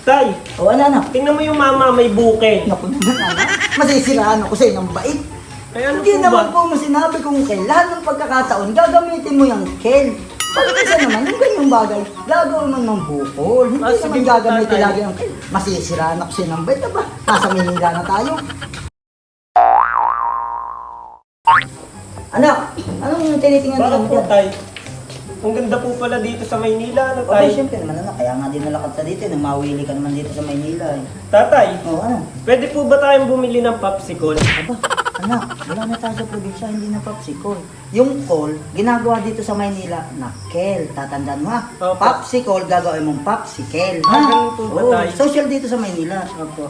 Tay, O ano anak? tingnan mo yung mama may buke. Naku naman anak. Masisiraan ako sa inyong bait. Ay, ano Hindi po naman ba? po mo sinabi kung kel. Lahat ng pagkakataon, gagamitin mo yung kel. Pag isa naman, yung ganyang bagay, gagawin mo ng bukol. Hindi Ah, sige naman po, gagamitin tatay. lagi yung kel. Masisiraan ako sa inyong bait. Aba, nasa Manila na tayo. Anak, anong tinitingnan Bakit mo po, dyan? tay? Ang ganda po pala dito sa Maynila, ano, Okay, tay? syempre naman anak, kaya nga din nalakad ka dito, nang mawili ka naman dito sa Maynila eh. Tatay, O ano? pwede po ba tayong bumili ng popsicle? Aba, anak, wala na tayo sa probinsya, hindi na popsicle. Yung call, ginagawa dito sa Maynila na kel. Tatandaan mo ha? Opo. Popsicle, gagawin mong popsicle. Ah, ganun po ba Oo, tayo? social dito sa Maynila. Opo.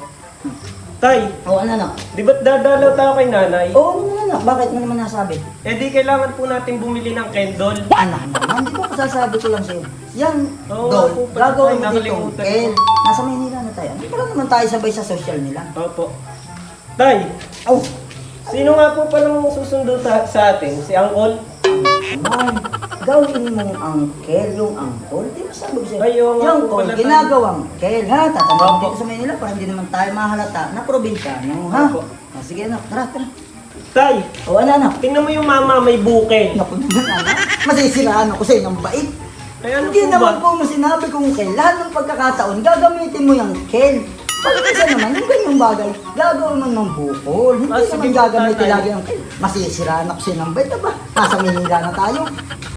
Tay, O ano anak? di ba't dadalaw tayo kay nanay? Oo naman anak, bakit mo naman nasabi? Eh di kailangan po natin bumili ng kendol. Anak naman, di ba kasasabi ko lang sa'yo? Yan, Oo, Dol, nga po pala gagawin tayo, mo dito nakalimutan kel. ko. Nasa Maynila na tayo. Hindi pa lang naman tayo sabay sa social nila. Opo. Tay, Oh, sino nga po palang susundo ta- sa atin? Si Angkol? Man, gawin mong angkel yung angkol. Di ba sabi ko sa'yo? Ay, oo nga yung po angkol, pala, ginagawang kel, ha? Tatandaan mo Opo. dito sa Manila para hindi naman tayo mahalata na probinsyano, ha? Opo. O, sige anak, tara, tara. Tay, O ano anak? tingnan mo yung mama may buke. Naku naman anak, masisiraan ako sa inyong bait. Ay, ano hindi po naman ba? po mo sinabi kung kel. Lahat ng pagkakataon, gagamitin mo yung kel. Pag isa naman, yung ganyang bagay, gagawin mo ng bukol. Hindi Ah, sige naman po, gagamitin tatay. lagi yung kel. Masisiraan ako sa inyong bait, aba? Nasa Manila na tayo.